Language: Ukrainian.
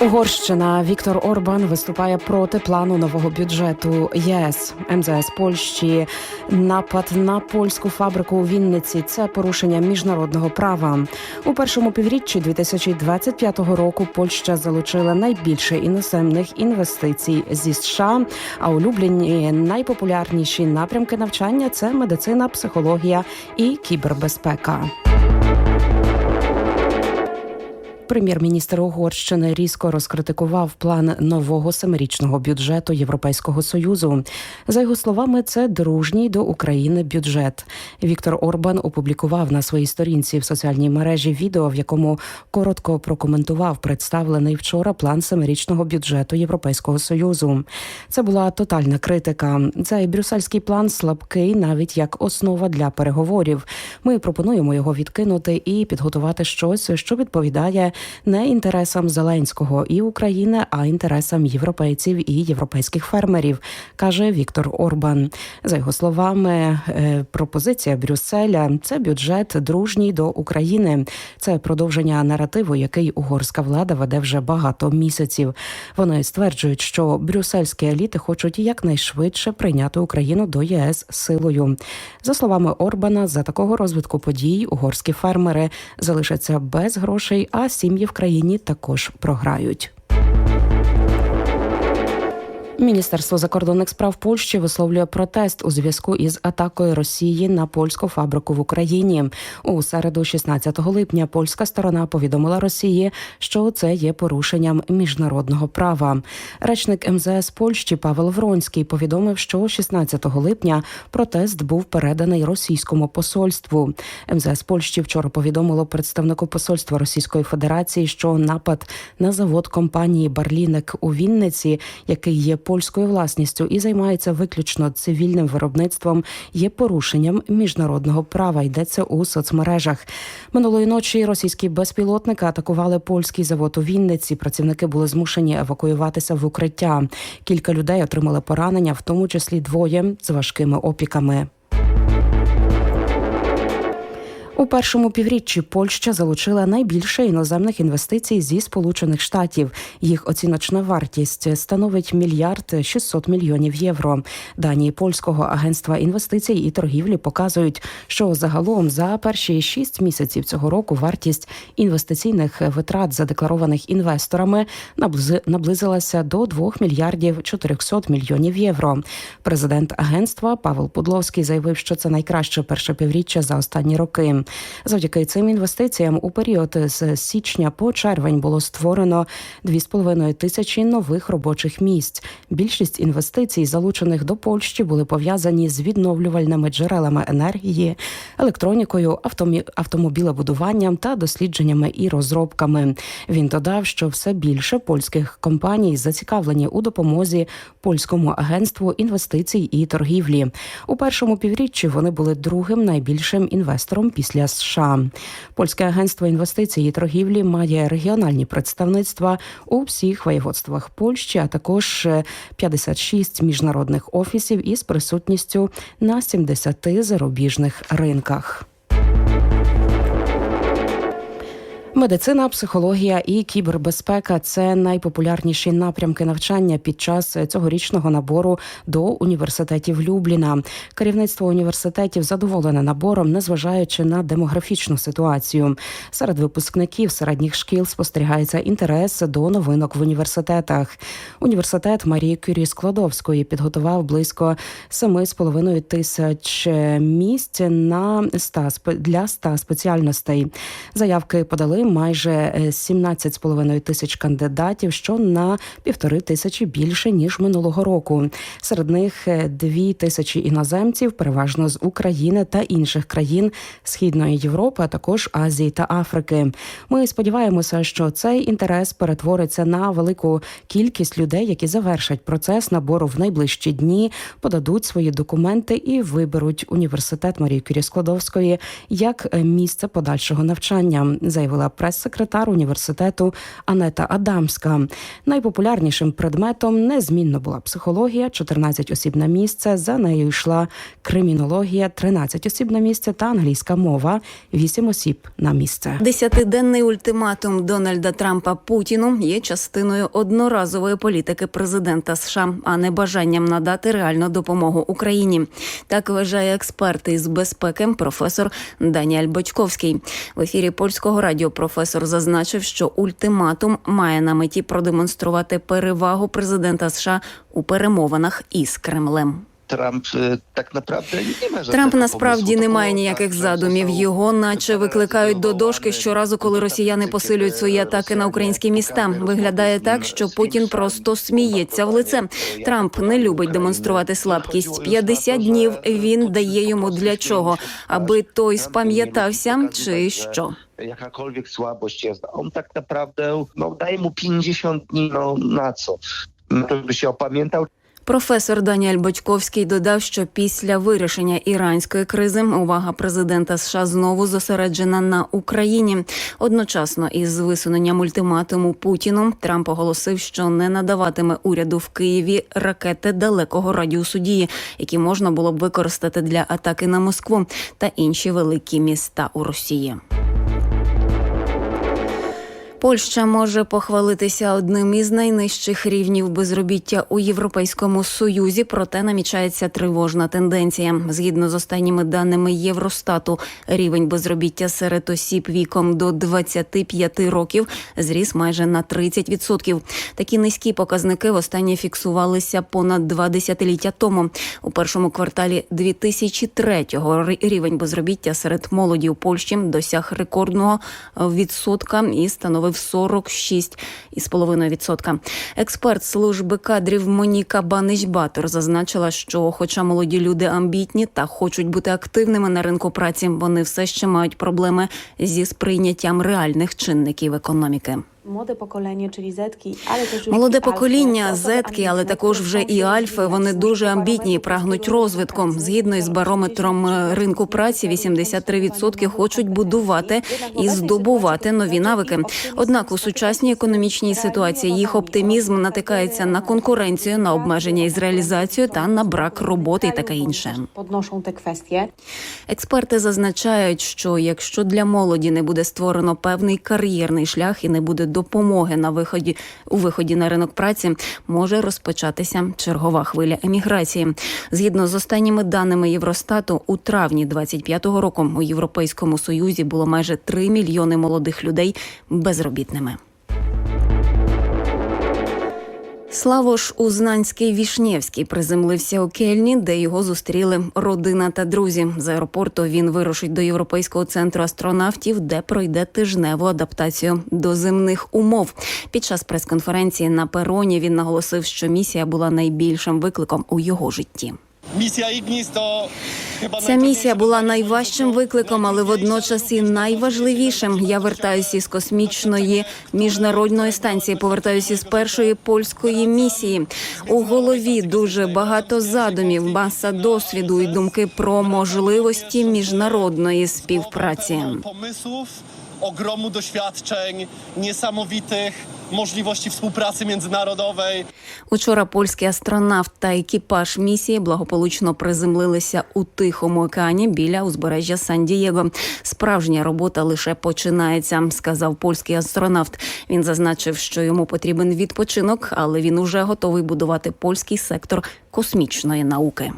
Угорщина Віктор Орбан виступає проти плану нового бюджету ЄС МЗС Польщі. Напад на польську фабрику у Вінниці це порушення міжнародного права. У першому півріччі 2025 року Польща залучила найбільше іноземних інвестицій зі США. А улюблені найпопулярніші напрямки навчання це медицина, психологія і кібербезпека. Прем'єр-міністр Угорщини різко розкритикував план нового семирічного бюджету Європейського союзу. За його словами, це дружній до України бюджет. Віктор Орбан опублікував на своїй сторінці в соціальній мережі відео, в якому коротко прокоментував представлений вчора план семирічного бюджету Європейського союзу. Це була тотальна критика. Цей брюссельський план слабкий, навіть як основа для переговорів. Ми пропонуємо його відкинути і підготувати щось, що відповідає не інтересам Зеленського і України, а інтересам європейців і європейських фермерів, каже Віктор Орбан. За його словами, е, пропозиція Брюсселя це бюджет дружній до України. Це продовження наративу, який угорська влада веде вже багато місяців. Вони стверджують, що брюссельські еліти хочуть якнайшвидше прийняти Україну до ЄС силою. За словами Орбана, за такого розвитку подій угорські фермери залишаться без грошей, а сім'ї в країні також програють. Міністерство закордонних справ Польщі висловлює протест у зв'язку із атакою Росії на польську фабрику в Україні. У середу, 16 липня, польська сторона повідомила Росії, що це є порушенням міжнародного права. Речник МЗС Польщі Павел Вронський повідомив, що 16 липня протест був переданий російському посольству. МЗС Польщі вчора повідомило представнику посольства Російської Федерації, що напад на завод компанії Барлінек у Вінниці, який є польською власністю і займається виключно цивільним виробництвом, є порушенням міжнародного права. Йдеться у соцмережах. Минулої ночі російські безпілотники атакували польський завод у Вінниці. Працівники були змушені евакуюватися в укриття. Кілька людей отримали поранення, в тому числі двоє з важкими опіками. У першому півріччі Польща залучила найбільше іноземних інвестицій зі Сполучених Штатів. Їх оціночна вартість становить мільярд 600 мільйонів євро. Дані польського агентства інвестицій і торгівлі показують, що загалом за перші шість місяців цього року вартість інвестиційних витрат, задекларованих інвесторами, наблизи- наблизилася до 2 мільярдів 400 мільйонів євро. Президент агентства Павел Пудловський заявив, що це найкраще перше півріччя за останні роки. Завдяки цим інвестиціям у період з січня по червень було створено 2,5 тисячі нових робочих місць. Більшість інвестицій, залучених до Польщі, були пов'язані з відновлювальними джерелами енергії, електронікою, автомобілебудуванням та дослідженнями і розробками. Він додав, що все більше польських компаній зацікавлені у допомозі польському агентству інвестицій і торгівлі. У першому півріччі вони були другим найбільшим інвестором після США. Польське агентство інвестицій і торгівлі має регіональні представництва у всіх воєводствах Польщі, а також е, 56 міжнародних офісів із присутністю на 70 зарубіжних ринках. Медицина, психологія і кібербезпека це найпопулярніші напрямки навчання під час цьогорічного набору до університетів Любліна. Керівництво університетів задоволене набором, незважаючи на демографічну ситуацію. Серед випускників середніх шкіл спостерігається інтерес до новинок в університетах. Університет Марії Кюрі Складовської підготував близько 7,5 тисяч місць на 100 спе- для 100 спеціальностей. Заявки подали майже е, 17,5 тисяч кандидатів, що на півтори тисячі більше ніж минулого року. Серед них е, дві тисячі іноземців, переважно з України та інших країн Східної Європи, а також Азії та Африки. Ми сподіваємося, що цей інтерес перетвориться на велику кількість людей, які завершать процес набору в найближчі дні, подадуть свої документи і виберуть університет Марії Кюрі Складовської як е, місце подальшого навчання, заявила прес-секретар університету Анета Адамська. Найпопулярнішим предметом незмінно була психологія, 14 осіб на місце. За нею йшла кримінологія, 13 осіб на місце та англійська мова, 8 осіб на місце. Десятиденний ультиматум Дональда Трампа Путіну є частиною одноразової політики президента США, а не бажанням надати реальну допомогу Україні. Так вважає експерт із безпеки професор Даніель Бочковський. В ефірі польського радіо професор зазначив, що ультиматум має на меті продемонструвати перевагу президента США у перемовинах із Кремлем. Трамп е, так naprawdę не має Трамп насправді не має ніяких задумів. Його, наче викликають до дошки щоразу, коли росіяни посилюють свої атаки на українські міста. Виглядає так, що Путін просто сміється в лице. Трамп не любить демонструвати слабкість. 50 днів він дає йому для чого, аби той спам'ятався, чи що. Jakakolwiek słabość jest. On tak naprawdę no, daje mu 50 dni, no na co? Żeby się opamiętał, Професор Даніель Бочковський додав, що після вирішення іранської кризи увага президента США знову зосереджена на Україні. Одночасно із висуненням ультиматуму Путіну Трамп оголосив, що не надаватиме уряду в Києві ракети далекого радіусу дії, які можна було б використати для атаки на Москву та інші великі міста у Росії. Польща може похвалитися одним із найнижчих рівнів безробіття у Європейському Союзі, проте намічається тривожна тенденція. Згідно з останніми даними Євростату, рівень безробіття серед осіб віком до 25 років зріс майже на 30%. Такі низькі показники востаннє фіксувалися понад два десятиліття тому. У першому кварталі 2003-го рівень безробіття серед молоді у Польщі досяг рекордного відсотка і становив 46,5%. Експерт служби кадрів Моніка Банич-Батор зазначила, що, хоча молоді люди амбітні та хочуть бути активними на ринку праці, вони все ще мають проблеми зі сприйняттям реальних чинників економіки. Pokolenie, czyli Zetki, ale też Молоде покоління, зетки, але також вже і альфи. Вони дуже амбітні і прагнуть розвитку. Згідно із барометром ринку праці, 83% хочуть будувати і здобувати нові навики. Однак у сучасній економічній ситуації їх оптимізм натикається на конкуренцію, на обмеження із реалізацією та на брак роботи і таке інше. Експерти зазначають, що якщо для молоді не буде створено певний кар'єрний шлях і не буде допомоги на виході у виході на ринок праці, може розпочатися чергова хвиля еміграції. Згідно з останніми даними Євростату, у травні 25-го року у Європейському Союзі було майже 3 мільйони молодих людей безробітними. Славош Узнанський Вішнєвський приземлився у Кельні, де його зустріли родина та друзі. З аеропорту він вирушить до європейського центру астронавтів, де пройде тижневу адаптацію до земних умов. Під час прес-конференції на пероні він наголосив, що місія була найбільшим викликом у його житті. Місія Ігніс то Ця місія була найважчим викликом, але водночас і найважливішим. Я вертаюся із космічної міжнародної станції. Повертаюся із першої польської місії. У голові дуже багато задумів, маса досвіду і думки про можливості міжнародної співпраці. pomysłów, ogromu doświadczeń, niesamowitych możliwości współpracy międzynarodowej. Учора польський астронавт та екіпаж місії благополучно приземлилися у Тихому океані біля узбережжя Сан-Дієго. Справжня робота лише починається, сказав польський астронавт. Він зазначив, що йому потрібен відпочинок, але він уже готовий будувати польський сектор космічної науки.